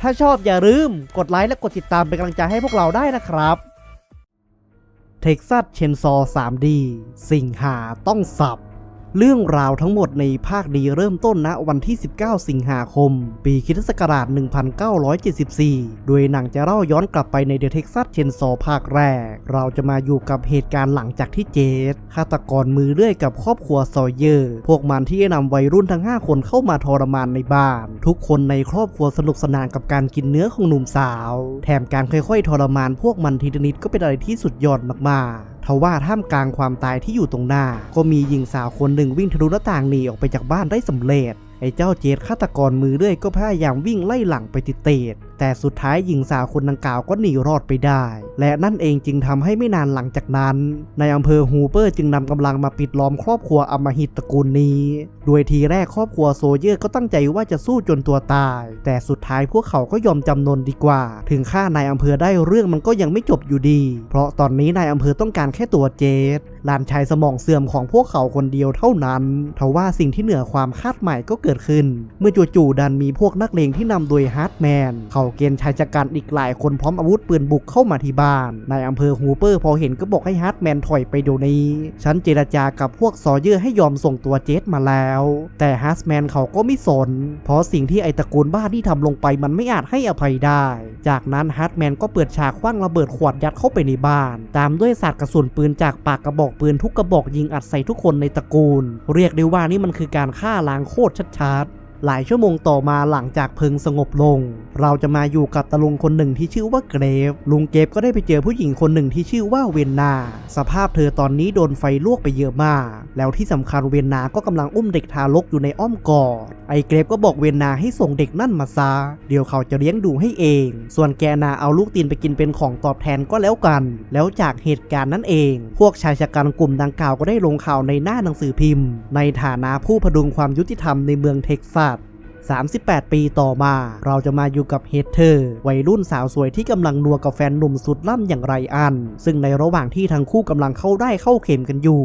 ถ้าชอบอย่าลืมกดไลค์และกดติดตามเป็นกำลังใจให้พวกเราได้นะครับเท็กซัสเชนซอ 3D สิ่งหาต้องสับ เรื่องราวทั้งหมดในภาคดีเริ่มต้นณวันที่ 19 สิงหาคม ปีคริสตศักราช 1974 โดยหนังจะเล่าย้อนกลับไปในเดอะเท็กซัสเชนซอภาคแรก เราจะมาอยู่กับเหตุการณ์หลังจากที่เจสฆาตกรมือเลื่อยกับครอบครัวซอยเยอร์ พวกมันที่ได้นำวัยรุ่นทั้ง 5 คนเข้ามาทรมานในบ้าน ทุกคนในครอบครัวสนุกสนานกับการกินเนื้อของหนุ่มสาว แถมการค่อยๆ ทรมานพวกมันทีละนิดก็เป็นอะไรที่สุดยอดมากๆ ทว่าท่ามกลางความตายที่อยู่ตรงหน้า ก็มีหญิงสาวคนหนึ่งวิ่งทะลุหน้าต่างหนีออกไปจากบ้านได้สำเร็จไอ้เจ้าเจดฆาตกรมือเลื่อยก็พยายามวิ่งไล่หลังไปติดเตด แต่สุดท้ายหญิงสาวคนดังกล่าวก็หนีรอดไปได้ และนั่นเองจึงทำให้ไม่นานหลังจากนั้น ในอำเภอฮูเปอร์จึงนำกำลังมาปิดล้อมครอบครัวอมหิตตระกูลนี้ โดยทีแรกครอบครัวโซเยอร์ก็ตั้งใจว่าจะสู้จนตัวตาย แต่สุดท้ายพวกเขาก็ยอมจำนนดีกว่า ถึงฆ่านายอำเภอได้เรื่องมันก็ยังไม่จบอยู่ดี เพราะตอนนี้นายอำเภอต้องการแค่ตัวเจสหลานชายสมองเสื่อมของพวกเขาคนเดียวเท่านั้นทว่าสิ่งที่เหนือความคาดหมายก็เกิดขึ้น เมื่อจู่ๆดันมีพวกนักเลงที่นำโดยฮาร์ดแมน เขาเกณฑ์ชายชะกันอีกหลายคนพร้อมอาวุธปืนบุกเข้ามาที่บ้านนายอำเภอฮูเปอร์พอเห็นก็บอกให้ฮาร์ดแมนถอยไปเดี๋ยวนี้ ฉันเจรจากับพวกซอเยอร์ให้ยอมส่งตัวเจสมาแล้ว แต่ฮาร์ดแมนเขาก็ไม่สน เพราะสิ่งที่ไอตระกูลบ้าที่ทำลงไปมันไม่อาจให้อภัยได้ จากนั้นฮาร์ดแมนก็เปิดฉากคว้างระเบิดขวดยัดเข้าไปในบ้าน ตามด้วยศาสตร์กระสุนปืนจากปากกระบอกปืนทุกกระบอกยิงอัดใส่ทุกคนในตระกูล เรียกได้ว่านี่มันคือการฆ่าล้างโคตรชัดๆ หลายชั่วโมงต่อมาหลังจากเพลิงสงบลง เราจะมาอยู่กับตาลุงคนหนึ่งที่ชื่อว่าเกรฟ ลุงเกรฟก็ได้ไปเจอผู้หญิงคนหนึ่งที่ชื่อว่าเวนนา สภาพเธอตอนนี้โดนไฟลวกไปเยอะมาก แล้วที่สำคัญเวนนาก็กำลังอุ้มเด็กทารกอยู่ในอ้อมกอด ไอ้เกรฟก็บอกเวนนาให้ส่งเด็กนั่นมาซะเดี๋ยวเขาจะเลี้ยงดูให้เอง ส่วนแกนาเอาลูกตีนไปกินเป็นของตอบแทนก็แล้วกัน แล้วจากเหตุการณ์นั้นเอง พวกชายชะกันกลุ่มดังกล่าวก็ได้ลงข่าวในหน้าหนังสือพิมพ์ ในฐานะผู้พดุงความยุติธรรมในเมืองเท็กซัส 38 ปีต่อมา เราจะมาอยู่กับเฮเธอร์วัยรุ่นสาวสวยที่กำลังนัวกับแฟนหนุ่มสุดล่ำอย่างไรอัน ซึ่งในระหว่างที่ทั้งคู่กำลังเข้าได้เข้าเข็มกันอยู่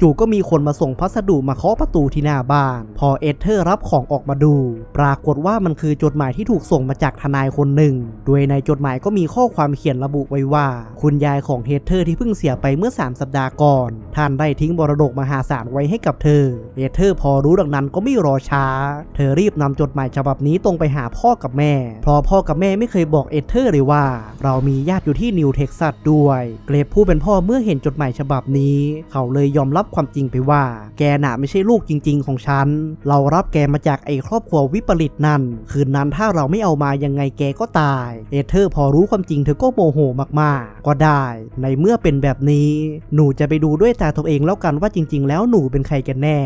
จู่ๆก็มีคนมาส่งพัสดุมาเคาะประตูที่หน้าบ้าน พอเอเธอร์รับของออกมาดู ปรากฏว่ามันคือจดหมายที่ถูกส่งมาจากทนายคนหนึ่ง โดยในจดหมายก็มีข้อความเขียนระบุไว้ว่า คุณยายของเฮเธอร์ที่เพิ่งเสียไปเมื่อ 3 สัปดาห์ก่อน ท่านได้ทิ้งมรดกมหาศาลไว้ให้กับเธอเฮเธอร์พอรู้ดังนั้นก็ไม่รอช้า เธอรีบนำจดดหมายฉบับนี้ตรงไปหาพ่อกับแม่ เพราะพ่อกับแม่ไม่เคยบอกเอเธอร์เลยว่า เรามีญาติอยู่ที่นิวเท็กซัสด้วย เกรฟผู้เป็นพ่อเมื่อเห็นจดหมายฉบับนี้ เขาเลยยอมรับความจริงไปว่า แกน่ะไม่ใช่ลูกจริง ๆ ของฉัน เรารับแกมาจากไอ้ครอบครัววิปริตนั่น คืนนั้นถ้าเราไม่เอามายังไงแกก็ตาย เอเธอร์พอรู้ความจริงเธอก็โมโหมากๆ ก็ได้ ในเมื่อเป็นแบบนี้ หนูจะไปดูด้วยตาตัวเองแล้วกันว่าจริง ๆ แล้วหนูเป็นใครกันแน่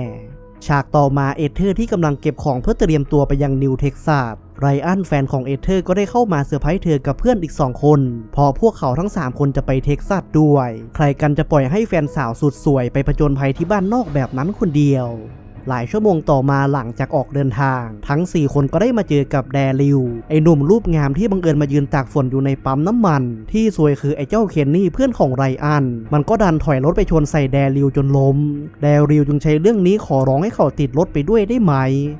ฉากต่อมาเอเธอร์ที่กำลังเก็บของเพื่อเตรียมตัวไปยังนิวเท็กซัสไรอันแฟนของเอเธอร์ก็ได้เข้ามาเซอร์ไพรส์เธอกับเพื่อนอีก 2 คน พอพวกเขาทั้ง 3 คนจะไปเท็กซัสด้วย ใครกันจะปล่อยให้แฟนสาวสุดสวยไปผจญภัยที่บ้านนอกแบบนั้นคนเดียว หลายชั่วโมงต่อมาหลังจากออกเดินทาง ทั้ง 4 คนก็ได้มาเจอกับแดริว ไอ้หนุ่มรูปงามที่บังเอิญมายืนตากฝนอยู่ในปั๊มน้ำมัน ที่ซวยคือไอ้เจ้าเคนนี่เพื่อนของไรอัน มันก็ดันถอยรถไปชนใส่แดริวจนล้ม แดริวจึงใช้เรื่องนี้ขอร้องให้เขาติดรถไปด้วยได้ไหม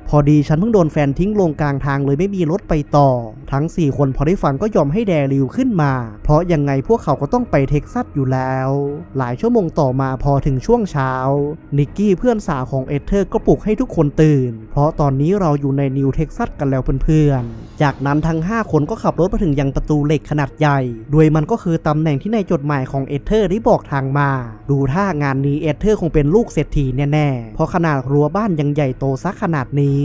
พอดีฉันเพิ่งโดนแฟนทิ้งลงกลางทางเลยไม่มีรถไปต่อ ทั้ง 4 คนพอได้ฟังก็ยอมให้แดริวขึ้นมา เพราะยังไงพวกเขาก็ต้องไปเท็กซัสอยู่แล้ว หลายชั่วโมงต่อมาพอถึงช่วงเช้า นิกกี้เพื่อนสาวของเอเธอร์ก็ปลุกให้ทุกคนตื่น เพราะตอนนี้เราอยู่ในนิวเท็กซัสกันแล้วเพื่อนๆ จากนั้นทั้ง 5 คนก็ขับรถมาถึงยังประตูเหล็กขนาดใหญ่ โดยมันก็คือตำแหน่งที่ในจดหมายของเอเธอร์ได้บอกทางมา ดูท่างานนี้เอเธอร์คงเป็นลูกเศรษฐีแน่ๆ เพราะขนาดรั้วบ้านยังใหญ่โตซักขนาดนี้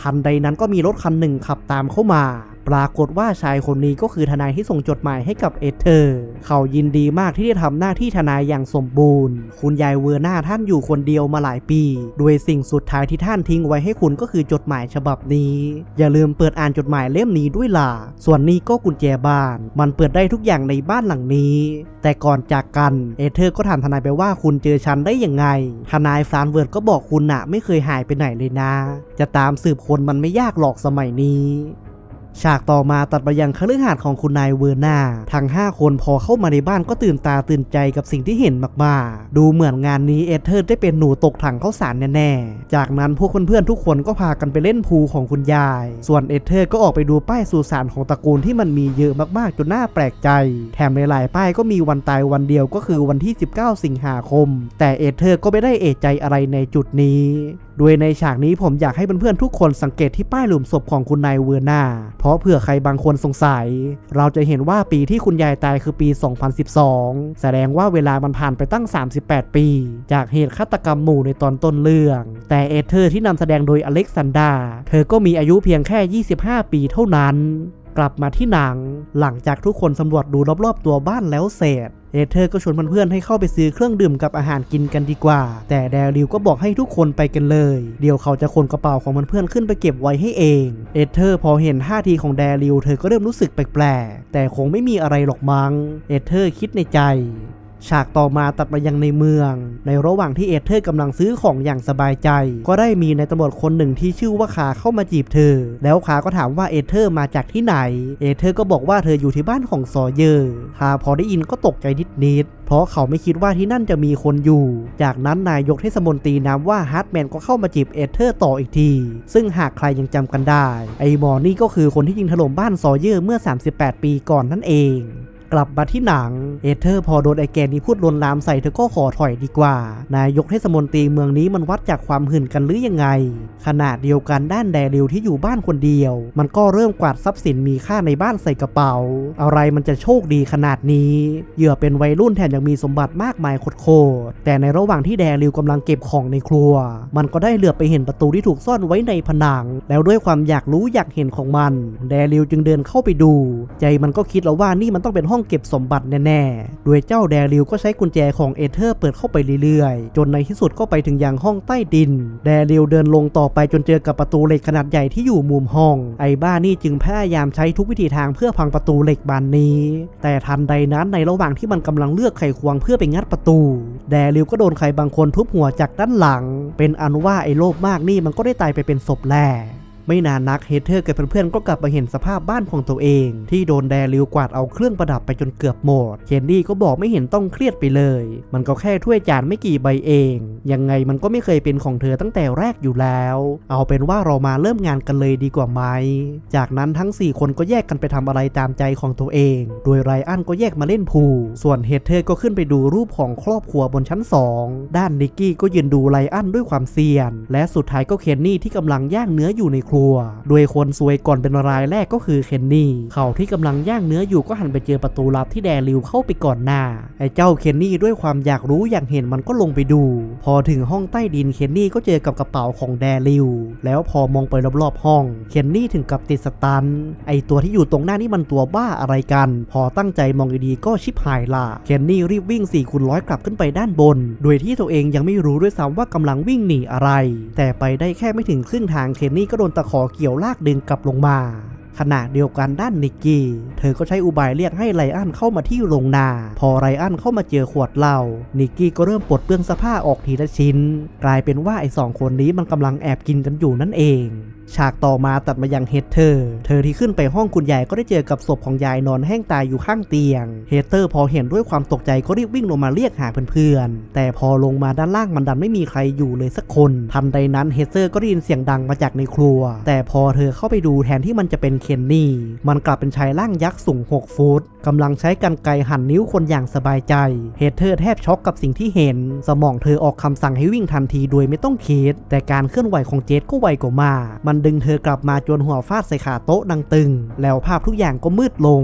ทันใดนั้นก็มีรถคันหนึ่งขับตามเข้ามา ปรากฏว่าชายคนนี้ก็คือทนายที่ส่งจดหมายให้กับเอเธอร์ เขายินดีมากที่ได้ทำหน้าที่ทนายอย่างสมบูรณ์ คุณยายเวอร์นาท่านอยู่คนเดียวมาหลายปีโดยสิ่งสุดท้ายที่ท่านทิ้งไว้ให้คุณก็คือจดหมายฉบับนี้ อย่าลืมเปิดอ่านจดหมายเล่มนี้ด้วยล่ะ ส่วนนี้ก็กุญแจบ้าน มันเปิดได้ทุกอย่างในบ้านหลังนี้ แต่ก่อนจากกันเอเธอร์ก็ถามทนายไปว่าคุณเจอฉันได้ยังไง ทนายฟรานเวิร์ดก็บอกคุณน่ะไม่เคยหายไปไหนเลยนะ จะตามสืบคนมันไม่ยากหรอกสมัยนี้ ฉากต่อมาตัดไปยังคฤหาสน์ของคุณนายเวอร์นาทั้ง 5 คนพอเข้ามาในบ้านก็ตื่นตาตื่นใจกับสิ่งที่เห็นมากๆ ดูเหมือนงานนี้เอเธอร์ได้เป็นหนูตกถังข้าวสารแน่ๆ จากนั้นพวกเพื่อนๆทุกคนก็พากันไปเล่นพูของคุณยาย ส่วนเอเธอร์ก็ออกไปดูป้ายสุสานของตระกูลที่มันมีเยอะมากๆจนน่าแปลกใจ แถมหลายๆป้ายก็มีวันตายวันเดียวก็คือวันที่ 19 สิงหาคม แต่เอเธอร์ก็ไม่ได้เอะใจอะไรในจุดนี้ โดยในฉากนี้ผมอยากให้เพื่อนๆทุกคนสังเกตที่ป้ายหลุมศพของคุณนายเวอร์นาเพราะเผื่อใครบางคนสงสัย เราจะเห็นว่าปีที่คุณยายตายคือปี 2012 แสดงว่าเวลามันผ่านไปตั้ง 38 ปี จากเหตุฆาตกรรมหมู่ในตอนต้นเรื่อง แต่เอเธอร์ที่นำแสดงโดยอเล็กซานดราเธอก็มีอายุเพียงแค่ 25 ปีเท่านั้น กลับมาที่หนัง หลังจากทุกคนสำรวจดูรอบๆตัวบ้านแล้วเสร็จเอเธอร์ก็ชวนเพื่อนๆให้เข้าไปซื้อเครื่องดื่มกับอาหารกินกันดีกว่า แต่แดริวก็บอกให้ทุกคนไปกันเลย เดี๋ยวเขาจะขนกระเป๋าของเพื่อนๆขึ้นไปเก็บไว้ให้เอง เอเธอร์พอเห็นท่าทีของแดริวเธอก็เริ่มรู้สึกแปลกๆ แต่คงไม่มีอะไรหรอกมั้ง เอเธอร์คิดในใจ ฉากต่อมาตัดมายังในเมือง ในระหว่างที่เอเธอร์กำลังซื้อของอย่างสบายใจ ก็ได้มีนายตำรวจคนหนึ่งที่ชื่อว่าคาเข้ามาจีบเธอ แล้วคาก็ถามว่าเอเธอร์มาจากที่ไหน เอเธอร์ก็บอกว่าเธออยู่ที่บ้านของซอเยอร์คาพอได้ยินก็ตกใจนิดๆเพราะเขาไม่คิดว่าที่นั่นจะมีคนอยู่ จากนั้นนายกเทศมนตรีนามว่าฮาร์ดแมนก็เข้ามาจีบเอเธอร์ต่ออีกที ซึ่งหากใครยังจำกันได้ ไอ้หมอนี่ก็คือคนที่ยิงถล่มบ้านซอเยอร์เมื่อ 38 ปีก่อนนั่นเอง กลับมาที่หนัง เอเธอร์พอโดนไอแกนนี้พูดลวนลามใส่เธอก็ขอถอยดีกว่า นายกเทศมนตรีเมืองนี้มันวัดจากความหื่นกันหรือยังไง ขนาดเดียวกันด้านแดริวที่อยู่บ้านคนเดียว มันก็เริ่มกวาดทรัพย์สินมีค่าในบ้านใส่กระเป๋า อะไรมันจะโชคดีขนาดนี้เหยื่อเป็นวัยรุ่นแถมยังมีสมบัติมากมายโคตรแต่ในระหว่างที่แดริวกำลังเก็บของในครัว มันก็ได้เหลือบไปเห็นประตูที่ถูกซ่อนไว้ในผนัง แล้วด้วยความอยากรู้อยากเห็นของมัน แดริวจึงเดินเข้าไปดู ใจมันก็คิดแล้วว่านี่มันต้องเป็นห้ององเก็บสมบัติแน่ๆ โดยเจ้าแดริวก็ใช้กุญแจของเอเธอร์เปิดเข้าไปเรื่อยๆ จนในที่สุดก็ไปถึงยังห้องใต้ดิน แดริวเดินลงต่อไปจนเจอกับประตูเหล็กขนาดใหญ่ที่อยู่มุมห้อง ไอ้บ้านี่จึงพยายามใช้ทุกวิธีทางเพื่อพังประตูเหล็กบานนี้ แต่ทันใดนั้นในระหว่างที่มันกำลังเลือกไขควงเพื่อไปงัดประตู แดริวก็โดนใครบางคนทุบหัวจากด้านหลัง เป็นอันว่าไอ้โลภมากนี่มันก็ได้ตายไปเป็นศพแรก ไม่นานนักเฮเธอร์กับเพื่อนๆก็กลับมาเห็นสภาพบ้านของตัวเอง ที่โดนแดริวกวาดเอาเครื่องประดับไปจนเกือบหมด เคนดี้ก็บอกไม่เห็นต้องเครียดไปเลย มันก็แค่ถ้วยจานไม่กี่ใบเอง ยังไงมันก็ไม่เคยเป็นของเธอตั้งแต่แรกอยู่แล้ว เอาเป็นว่าเรามาเริ่มงานกันเลยดีกว่าไหม จากนั้นทั้ง 4 คนก็แยกกันไปทำอะไรตามใจของตัวเอง โดยไรอันก็แยกมาเล่นพูส่วนเฮเธอร์ก็ขึ้นไปดูรูปของครอบครัวบนชั้น 2 ด้านนิกกี้ก็ยืนดูไรอันด้วยความเซียน และสุดท้ายก็เคนนี่ที่กำลังย่างเนื้ออยู่ในครัวโดยคนซวยก่อนเป็นรายแรกก็คือเคนนี่ เขาที่กำลังย่างเนื้ออยู่ก็หันไปเจอประตูลับที่แดริวเข้าไปก่อนหน้า ไอ้เจ้าเคนนี่ด้วยความอยากรู้อยากเห็นมันก็ลงไปดู พอถึงห้องใต้ดินเคนนี่ก็เจอกับกระเป๋าของแดริว แล้วพอมองไปรอบๆห้อง เคนนี่ถึงกับติดสตัน ไอตัวที่อยู่ตรงหน้านี่มันตัวบ้าอะไรกัน พอตั้งใจมองดีๆก็ชิบหายละเคนนี่รีบวิ่ง4คูณร้อยกลับขึ้นไปด้านบน โดยที่ตัวเองยังไม่รู้ด้วยซ้ำว่ากำลังวิ่งหนีอะไร แต่ไปได้แค่ไม่ถึงครึ่งทางเคนนี่ก็โดนตะขอเกี่ยวลากดึงกลับลงมา ขณะเดียวกันด้านนิกกี้ เธอก็ใช้อุบายเรียกให้ไลอันเข้ามาที่โรงนา พอไลอันเข้ามาเจอขวดเหล้านิกกี้ก็เริ่มปลดเปลื้องเสื้อผ้าออกทีละชิ้น กลายเป็นว่าไอ้สองคนนี้มันกำลังแอบกินกันอยู่นั่นเอง ฉากต่อมาตัดมายังเฮเธอร์ เธอที่ขึ้นไปห้องคุณยายก็ได้เจอกับศพของยายนอนแห้งตายอยู่ข้างเตียง เฮเธอร์พอเห็นด้วยความตกใจก็รีบวิ่งลงมาเรียกหาเพื่อนๆ แต่พอลงมาด้านล่างมันดันไม่มีใครอยู่เลยสักคน ทันใดนั้นเฮเธอร์ก็ได้ยินเสียงดังมาจากในครัว แต่พอเธอเข้าไปดูแทนที่มันจะเป็นเคนนี่ มันกลับเป็นชายร่างยักษ์สูง 6 ฟุตกำลังใช้กันไกรหั่นนิ้วคนอย่างสบายใจ เฮเธอร์แทบช็อกกับสิ่งที่เห็น สมองเธอออกคำสั่งให้วิ่งทันทีโดยไม่ต้องคิด แต่การเคลื่อนไหวของเจสก็ไวกว่ามา มันดึงเธอกลับมาจนหัวฟาดใส่ขาโต๊ะดังตึง แล้วภาพทุกอย่างก็มืดลง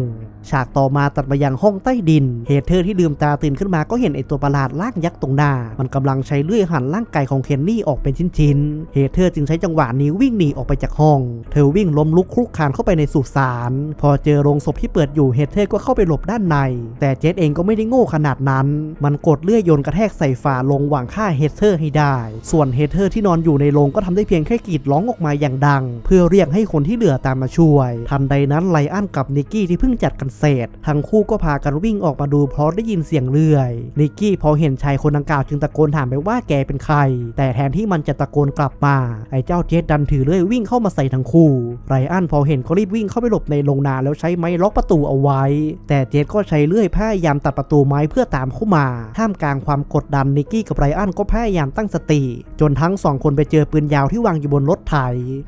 ฉากต่อมาตัดมายังห้องใต้ดิน เฮเธอร์ที่ลืมตาตื่นขึ้นมาก็เห็นไอตัวประหลาดร่างยักษ์ตรงหน้า มันกำลังใช้เลื่อยหั่นร่างกายของเคนนี่ออกเป็นชิ้นๆ เฮเธอร์จึงใช้จังหวะนี้วิ่งหนีออกไปจากห้อง เธอวิ่งล้มลุกคลุกคลานเข้าไปในสุสาน พอเจอโรงศพที่เปิดอยู่เฮเธอร์ก็เข้าไปหลบด้านใน แต่เจสเองก็ไม่ได้โง่ขนาดนั้น มันกดเลื่อยยนกระแทกใส่ฝาลงหวังฆ่าเฮเธอร์ให้ได้ ส่วนเฮเธอร์ที่นอนอยู่ในโรงก็ทำได้เพียงแค่กรีดร้องออกมาอย่างดัง เพื่อเรียกให้คนที่เหลือตามมาช่วย ทันใดนั้นไลอันกับนิกกี้ที่เพิ่งจัดกันเสร็จ ทั้งคู่ก็พากันวิ่งออกมาดูเพราะได้ยินเสียงเลื่อย นิกกี้พอเห็นชายคนดังกล่าวจึงตะโกนถามไปว่าแกเป็นใคร แต่แทนที่มันจะตะโกนกลับมา ไอ้เจ้าเจสดันถือเลื่อยวิ่งเข้ามาใส่ทั้งคู่ ไรอันพอเห็นก็รีบวิ่งเข้าไปหลบในโรงนาแล้วใช้ไม้ล็อกประตูเอาไว้ แต่เจสก็ใช้เลื่อยพยายามตัดประตูไม้เพื่อตามเข้ามา ท่ามกลางความกดดันนิกกี้กับไรอันก็พยายามตั้งสติ จนทั้งสองคนไปเจอปืนยาวที่วางอยู่บนรถไถ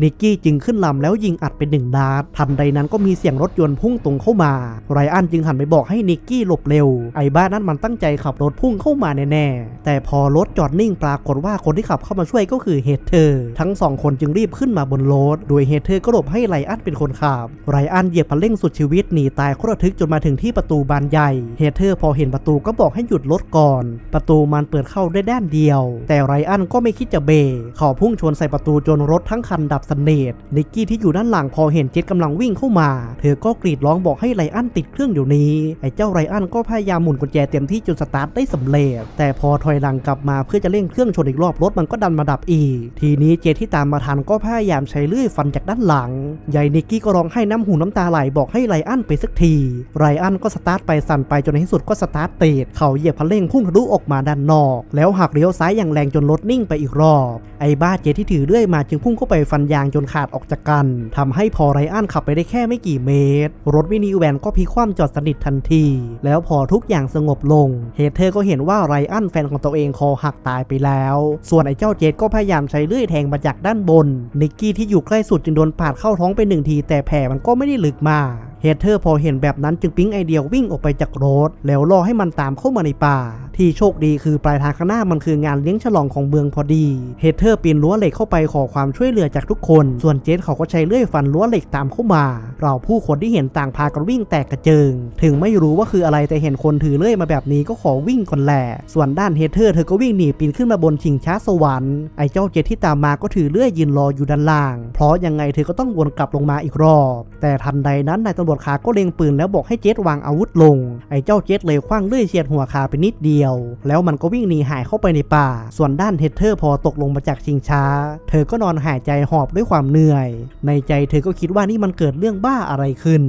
นิกกี้จึงขึ้นลำแล้วยิงอัดเป็นหนึ่งนัด ทันใดนั้นก็มีเสียงรถยนต์พุ่งตรงเข้ามาไรอันจึงหันไปบอกให้นิกกี้หลบเร็ว ไอ้บ้านนั้นมันตั้งใจขับรถพุ่งเข้ามาแน่ๆ แต่พอรถจอดนิ่งปรากฏว่าคนที่ขับเข้ามาช่วยก็คือเฮเธอร์ ทั้งสองคนจึงรีบขึ้นมาบนรถ โดยเฮเธอร์ก็หลบให้ไรอันเป็นคนขับ ไรอันเหยียบคันเร่งสุดชีวิตหนีตายโคตรทึกจนมาถึงที่ประตูบานใหญ่ เฮเธอร์พอเห็นประตูก็บอกให้หยุดรถก่อน ประตูมันเปิดเข้าได้ด้านเดียว แต่ไรอันก็ไม่คิดจะเบรกเขาพุ่งชนใส่ประตูจนรถทั้งคันดับสนิทนิกกี้ที่อยู่ด้านหลังพอเห็นเจ็ตกำลังวิ่งเข้ามา เธอก็กรีดร้องบอกให้ไรอันติดเครื่องเดี๋ยวนี้ ไอ้เจ้าไรอันก็พยายามหมุนกุญแจเต็มที่จนสตาร์ทได้สำเร็จ แต่พอถอยหลังกลับมาเพื่อจะเร่งเครื่องชนอีกรอบรถมันก็ดันมาดับอีก ทีนี้เจที่ตามมาทันก็พยายามใช้เลื่อยฟันจากด้านหลังยายนิกกี้ก็ร้องให้น้ำหูน้ำตาไหลบอกให้ไรอันไปสักที ไรอันก็สตาร์ทไปสั่นไปจนในที่สุดก็สตาร์ทติด เขาเหยียบคันเร่งพุ่งทะลุออกมาด้านนอก แล้วหักเลี้ยวซ้ายอย่างแรงจนรถนิ่งไปอีกรอบ ไอ้บ้าเจที่ถือเลื่อยมาจึงพุ่งเข้าไปฟันยางจนขาดออกจากกันทำให้พอไรอันขับไปได้แค่ไม่กี่เมตร รถมินิแวนก็พลิกคว่ำจอดสนิททันที แล้วพอทุกอย่างสงบลง เฮเธอร์ก็เห็นว่าไรอันแฟนของตัวเองคอหักตายไปแล้ว ส่วนไอ้เจ้าเจดก็พยายามใช้เลื่อยแทงมาจากด้านบน นิกกี้ที่อยู่ใกล้สุดจึงโดนปาดเข้าท้องไปหนึ่งที แต่แผลมันก็ไม่ได้ลึกมากเฮเธอร์พอเห็นแบบนั้นจึงปิ๊งไอเดียวิ่งออกไปจากรถแล้วรอให้มันตามเข้ามาในป่า ที่โชคดีคือปลายทางข้างหน้ามันคืองานเลี้ยงฉลองของเมืองพอดี เฮเธอร์ปีนรั้วเหล็กเข้าไปขอความช่วยเหลือจากทุกคน ส่วนเจสเขาก็ใช้เลื่อยฟันรั้วเหล็กตามเข้ามา เราผู้คนที่เห็นต่างพากันวิ่งแตกกระเจิง ถึงไม่รู้ว่าคืออะไรแต่เห็นคนถือเลื่อยมาแบบนี้ก็ขอวิ่งก่อนแหละ ส่วนด้านเฮเธอร์เธอก็วิ่งหนีปีนขึ้นมาบนชิงช้าสวรรค์ ไอ้เจ้าเจสที่ตามมาก็ถือเลื่อยยืนรออยู่ด้านล่าง เพราะยังไงเธอก็ต้องวนกลับลงมาอีกรอบ แต่ทันใดนั้นนายตำรวจขาก็เล็งปืนแล้วบอกให้เจสวางอาวุธลง ไอ้เจ้าเจสเลยคว้างเลื่อยเฉียดหัวขาไปนิดเดียวแล้วมันก็วิ่งหนีหายเข้าไปในป่า ส่วนด้านเฮเธอร์พอตกลงมาจากชิงช้า เธอก็นอนหายใจหอบด้วยความเหนื่อย ในใจเธอก็คิดว่านี่มันเกิดเรื่องบ้าอะไรขึ้น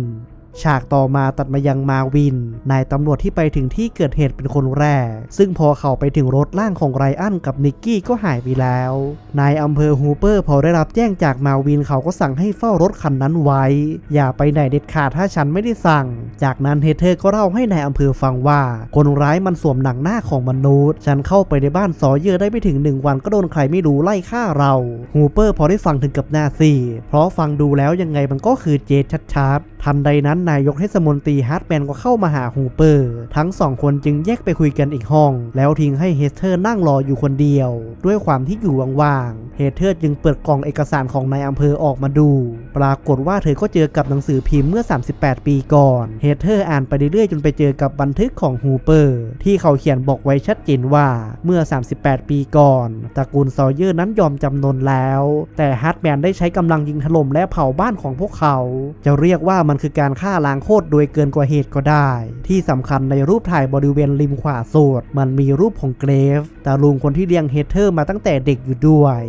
ฉากต่อมาตัดมายังมาวิน นายตำรวจที่ไปถึงที่เกิดเหตุเป็นคนแรก ซึ่งพอเขาไปถึงรถล่างของไรอันกับนิกกี้ก็หายไปแล้ว นายอำเภอฮูเปอร์พอได้รับแจ้งจากมาวินเขาก็สั่งให้เฝ้ารถคันนั้นไว้ อย่าไปไหนเด็ดขาดถ้าฉันไม่ได้สั่ง จากนั้นเฮเธอร์ก็เล่าให้นายอำเภอฟังว่า คนร้ายมันสวมหนังหน้าของมนุษย์ ฉันเข้าไปในบ้านซอเยอร์ได้ไม่ถึงหนึ่งวันก็โดนใครไม่รู้ไล่ฆ่าเราฮูเปอร์พอได้ฟังถึงกับหน้าซีเพราะฟังดูแล้วยังไงมันก็คือเจดชัดๆทันใดนั้นนายกเทศมนตรีฮาร์ดแมนก็เข้ามาหาฮูเปอร์ ทั้งสองคนจึงแยกไปคุยกันอีกห้อง แล้วทิ้งให้เฮเธอร์นั่งรออยู่คนเดียว ด้วยความที่อยู่ว่างๆเฮเธอร์จึงเปิดกล่องเอกสารของนายอำเภอออกมาดู ปรากฏว่าเธอก็เจอกับหนังสือพิมพ์เมื่อ 38 ปีก่อนเฮเธอร์อ่านไปเรื่อยๆจนไปเจอกับบันทึกของฮูเปอร์ ที่เขาเขียนบอกไว้ชัดเจนว่าเมื่อ 38 ปีก่อนตระกูลซอยเยอร์นั้นยอมจำนนแล้ว แต่ฮาร์ดแมนได้ใช้กำลังยิงถล่มและเผาบ้านของพวกเขา จะเรียกว่ามันคือการฆ่าล้างโคตรโดยเกินกว่าเหตุก็ได้ ที่สำคัญในรูปถ่ายบริเวณริมขวาสุดมันมีรูปของเกรฟ แต่ลุงคนที่เลี้ยงเฮเธอร์มาตั้งแต่เด็กอยู่ด้วย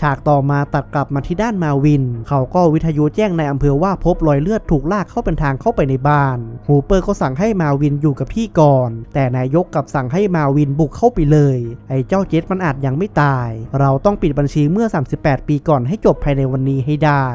ฉากต่อมาตัดกลับมาที่ด้านมาวิน เขาก็วิทยุแจ้งในอำเภอว่าพบรอยเลือดถูกลากเข้าเป็นทางเข้าไปในบ้าน ฮูเปอร์ก็สั่งให้มาวินอยู่กับพี่ก่อน แต่นายกกลับสั่งให้มาวินบุกเข้าไปเลย ไอ้เจ้าเจสมันอาจยังไม่ตาย เราต้องปิดบัญชีเมื่อ 38 ปีก่อนให้จบภายในวันนี้ให้ได้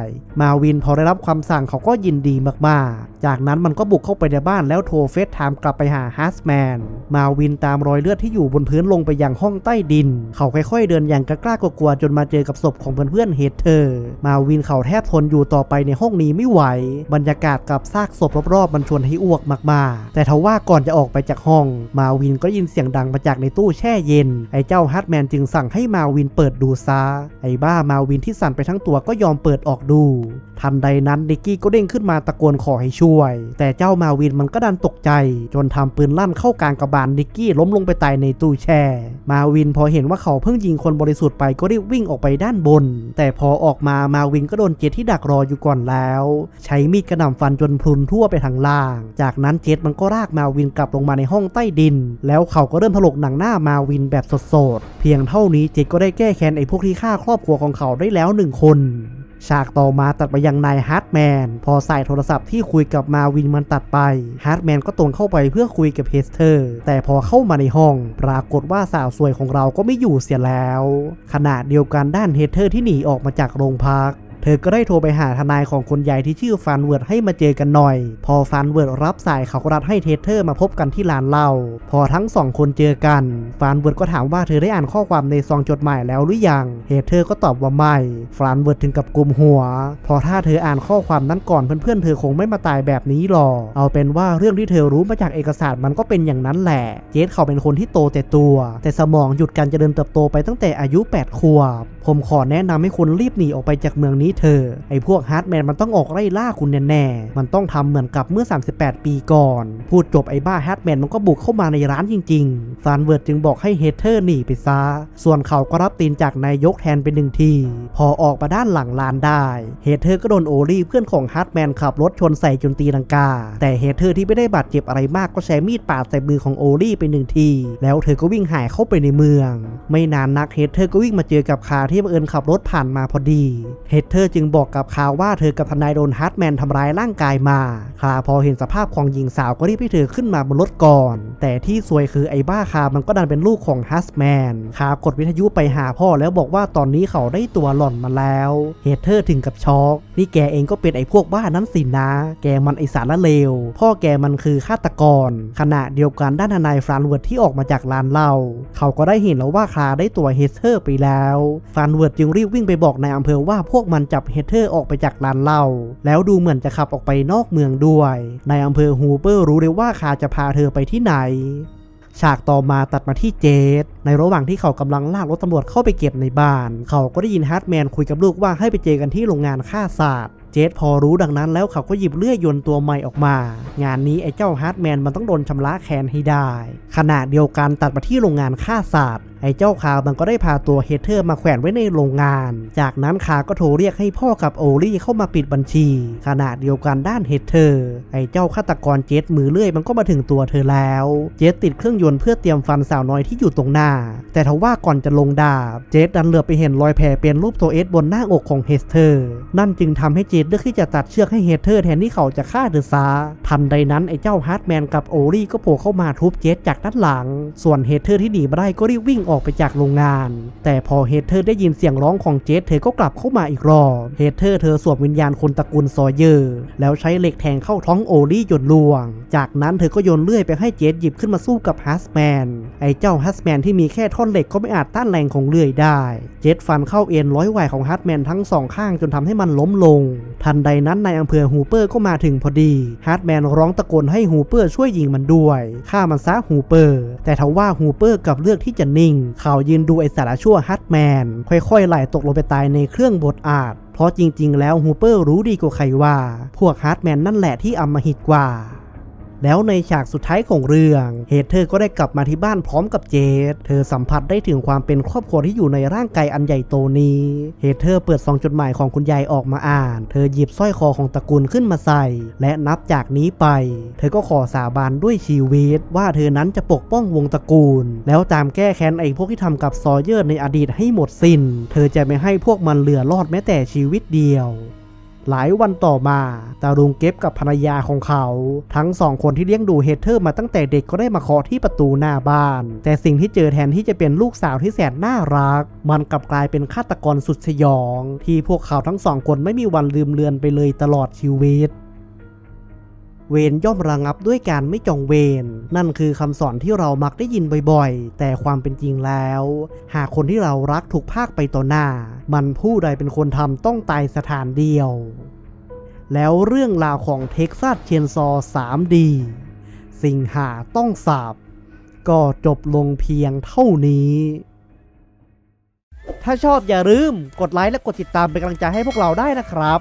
มาวินพอได้รับความสั่งเขาก็ยินดีมากๆ จากนั้นมันก็บุกเข้าไปในบ้านแล้วโทรเฟซไทม์กลับไปหาฮัสแมน มาวินตามรอยเลือดที่อยู่บนพื้นลงไปยังห้องใต้ดิน เขาค่อยๆเดินอย่างกล้ากลัวๆจนมาเจอกับศพของเพื่อนๆเฮเธอร์มาวินเขาแทบทนอยู่ต่อไปในห้องนี้ไม่ไหว บรรยากาศกับซากศพรอบๆมันชวนให้อ้วกมากๆ แต่ทว่าก่อนจะออกไปจากห้อง มาวินก็ยินเสียงดังมาจากในตู้แช่เย็น ไอ้เจ้าฮัตแมนจึงสั่งให้มาวินเปิดดูซะไอ้บ้ามาวินที่สั่นไปทั้งตัวก็ยอมเปิดออกดู ทันใดนั้นนิกกี้ก็เด้งขึ้นมาตะโกนขอให้ช่วย แต่เจ้ามาวินมันก็ดันตกใจ จนทำปืนลั่นเข้ากลางกระบาลนิกกี้ล้มลงไปตายในตู้แช่ มาวินพอเห็นว่าเขาเพิ่งยิงคนบริสุทธิ์ไปก็รีบวิ่งออกไปด้านบน แต่พอออกมามาวินก็โดนเจตที่ดักรออยู่ก่อนแล้ว ใช้มีดกระหน่ำฟันจนพลุนทั่วไปทางล่าง จากนั้นเจตมันก็ลากมาวินกลับลงมาในห้องใต้ดิน แล้วเขาก็เริ่มถลกหนังหน้ามาวินแบบสดๆ เพียงเท่านี้เจตก็ได้แก้แค้นไอ้พวกที่ฆ่าครอบครัวของเขาได้แล้วหนึ่งคน ฉากต่อมาตัดไปยังนายฮาร์ดแมน พอใส่โทรศัพท์ที่คุยกับมาวินมันตัดไป ฮาร์ดแมนก็ตรงเข้าไปเพื่อคุยกับเฮสเตอร์ แต่พอเข้ามาในห้อง ปรากฏว่าสาวสวยของเราก็ไม่อยู่เสียแล้ว ขณะเดียวกันด้านเฮสเตอร์ที่หนีออกมาจากโรงพัก เธอก็ได้โทรไปหาทนายของคนใหญ่ที่ชื่อฟันเวิร์ดให้มาเจอกันหน่อย พอฟันเวิร์ดรับสายเขาก็รัดให้เทเทอร์มาพบกันที่ร้านเหล้าพอทั้งสองคนเจอกันฟันเวิร์ดก็ถามว่าเธอได้อ่านข้อความในซองจดหมายแล้วหรือยังเฮเทอร์ก็ตอบว่าไม่ฟันเวิร์ดถึงกับกลุมหัว พอถ้าเธออ่านข้อความนั้นก่อนเพื่อนๆเธอคงไม่มาตายแบบนี้หรอกเอาเป็นว่าเรื่องที่เธอรู้มาจากเอกสารมันก็เป็นอย่างนั้นแหละ เจสเขาเป็นคนที่โตแต่ตัว แต่สมองหยุดการเจริญเติบโตไปตั้งแต่อายุ 8 ขวบ ผมขอแนะนำให้คุณรีบหนีออกไปจากเมืองนี้เธอ ไอ้พวกฮาร์ดแมนมันต้องออกไล่ล่าคุณแน่ๆ มันต้องทำเหมือนกับเมื่อ 38 ปีก่อน พูดจบไอ้บ้าฮาร์ดแมนมันก็บุกเข้ามาในร้านจริงๆซานเวิร์ดจึงบอกให้เฮเทอร์หนีไปซะ ส่วนเขาก็รับตีนจากนายกแทนเป็นหนึ่งที พอออกมาด้านหลังลานได้ เฮเทอร์ก็โดนโอลี่เพื่อนของฮาร์ดแมนขับรถชนใส่จนตีลังกา แต่เฮเทอร์ที่ไม่ได้บาดเจ็บอะไรมากก็ใช้มีดปาดใส่มือของโอลี่ไปหนึ่งที แล้วเธอก็วิ่งหายเข้าไปในเมือง ไม่นานนักเฮเทอร์ก็วิ่งมาเจอกับคาที่บังเอิญขับรถผ่านมาพอดี เฮเทอร์จึงบอกกับคาวว่าเธอกับทนายโดนฮาร์ดแมนทำร้ายร่างกายมาคาพอเห็นสภาพของหญิงสาวก็รีบให้เธอขึ้นมาบนรถก่อน แต่ที่ซวยคือไอ้บ้าคามันก็ดันเป็นลูกของฮัสแมนคากดวิทยุไปหาพ่อแล้วบอกว่าตอนนี้เขาได้ตัวหล่อนมาแล้วเฮเทอร์ถึงกับช็อกนี่แกเองก็เป็นไอ้พวกบ้านั้นสินะ แกมันไอสารละเลว พ่อแกมันคือฆาตกร ขณะเดียวกันด้านทนายฟรานเวิร์ดที่ออกมาจากร้านเหล้าเขาก็ได้เห็นแล้วว่าคาได้ตัวเฮเทอร์ไปแล้วฟรานเวิร์ดจึงรีบวิ่งไปบอกนายอำเภอว่าพวกมันจับเฮเทอร์ออกไปจากร้านเหล้าแล้วดูเหมือนจะขับออกไปนอกเมืองด้วย ในอำเภอฮูเปอร์รู้เลยว่าคาจะพาเธอไปที่ไหนฉากต่อมาตัดมาที่เจสในระหว่างที่เขากำลังลากรถตำรวจเข้าไปเก็บในบ้าน เขาก็ได้ยินฮาร์ดแมนคุยกับลูกว่าให้ไปเจอกันที่โรงงานฆ่าสัตว์เจสพอรู้ดังนั้นแล้วเขาก็หยิบเลื่อยยนต์ตัวใหม่ออกมา งานนี้ไอ้เจ้าฮาร์ดแมนมันต้องโดนชำระแค้นให้ได้ ขณะเดียวกันตัดมาที่โรงงานฆ่าสัตว์ ไอ้เจ้าคาวมันก็ได้พาตัวเฮเทอร์มาแขวนไว้ในโรงงาน จากนั้นคาก็โทรเรียกให้พ่อกับโอลี่เข้ามาปิดบัญชี ขณะเดียวกันด้านเฮเทอร์ไอ้เจ้าฆาตกรเจสมือเลื่อยมันก็มาถึงตัวเธอแล้ว เจสติดเครื่องยนต์เพื่อเตรียมฟันสาวน้อยที่อยู่ตรงหน้า แต่ทว่าก่อนจะลงดาบ เจสดันเหลือบไปเห็นรอยแผลเป็นรูปตัวเอสบนหน้าอกของเฮเทอร์ นั่นจึงทำให้เจสเลือกที่จะตัดเชือกให้เฮเทอร์แทนที่เขาจะฆ่าเธอซะทันใดนั้นไอ้เจ้าฮาร์ดแมนกับโอลี่ก็โผล่เข้ามาทุบเจสจากด้านหลัง ส่วนเฮเทอร์ที่หนีมาได้ก็รีบวิ่งออกอกไปจากโรงงาน แต่พอเฮเทอร์ได้ยินเสียงร้องของเจสเธอก็กลับเข้ามาอีกรอบเฮเทอร์เธอสวมวิญญาณคนตระกูลซอยเยอร์แล้วใช้เหล็กแทงเข้าท้องโอลี่จนล่วง จากนั้นเธอก็โยนเลื่อยไปให้เจสหยิบขึ้นมาสู้กับฮัสแมนไอ้เจ้าฮัสแมนที่มีแค่ท่อนเหล็กก็ไม่อาจต้านแรงของเลื่อยได้ เจสฟันเข้าเอ็นร้อยไหวของฮัสแมนทั้งสองข้างจนทำให้มันล้มลง ทันใดนั้นนายอำเภอฮูเปอร์ก็มาถึงพอดีฮัสแมนร้องตะโกนให้ฮูเปอร์ช่วยยิงมันด้วยฆ่ามันซะฮูเปอร์ แต่ทว่าฮูเปอร์กลับเลือกที่จะนิ่งเขายืนดูไอสารชั่วฮัตแมน ค่อยๆไหลตกลงไปตายในเครื่องบดอาดเพราะจริงๆ แล้วฮูเปอร์รู้ดีกว่าใครว่า พวกฮัตแมนนั่นแหละที่อำมหิตกว่า แล้วในฉากสุดท้ายของเรื่องเฮเธอร์ก็ได้กลับมาที่บ้านพร้อมกับเจสเธอสัมผัสได้ถึงความเป็นครอบครัวที่อยู่ในร่างกายอันใหญ่โตนี้เฮเธอร์เปิดซองจดหมายของคุณยายออกมาอ่าน เธอหยิบสร้อยคอของตระกูลขึ้นมาใส่ และนับจากนี้ไป เธอก็ขอสาบานด้วยชีวิต ว่าเธอนั้นจะปกป้องวงตระกูล แล้วตามแก้แค้นไอ้พวกที่ทำกับซอเยอร์ในอดีตให้หมดสิน้น เธอจะไม่ให้พวกมันเหลือรอดแม้แต่ชีวิตเดียว หลายวันต่อมา ตาลุงเก็บกับภรรยาของเขา ทั้งสองคนที่เลี้ยงดูเฮเทอร์มาตั้งแต่เด็กก็ได้มาเคาะที่ประตูหน้าบ้าน แต่สิ่งที่เจอแทนที่จะเป็นลูกสาวที่แสนน่ารัก มันกลับกลายเป็นฆาตกรสุดสยอง ที่พวกเขาทั้งสองคนไม่มีวันลืมเลือนไปเลยตลอดชีวิต เวรย่อมระงับด้วยการไม่จองเวรนั่นคือคำสอนที่เรามักได้ยินบ่อยๆ แต่ความเป็นจริงแล้ว หากคนที่เรารักถูกพากไปต่อหน้า มันผู้ใดเป็นคนทำต้องตายสถานเดียว แล้วเรื่องราวของเท็กซัสเชนซอ 3D สิงหาต้องสาบ ก็จบลงเพียงเท่านี้ ถ้าชอบอย่าลืมกดไลค์และกดติดตามเป็นกำลังใจให้พวกเราได้นะครับ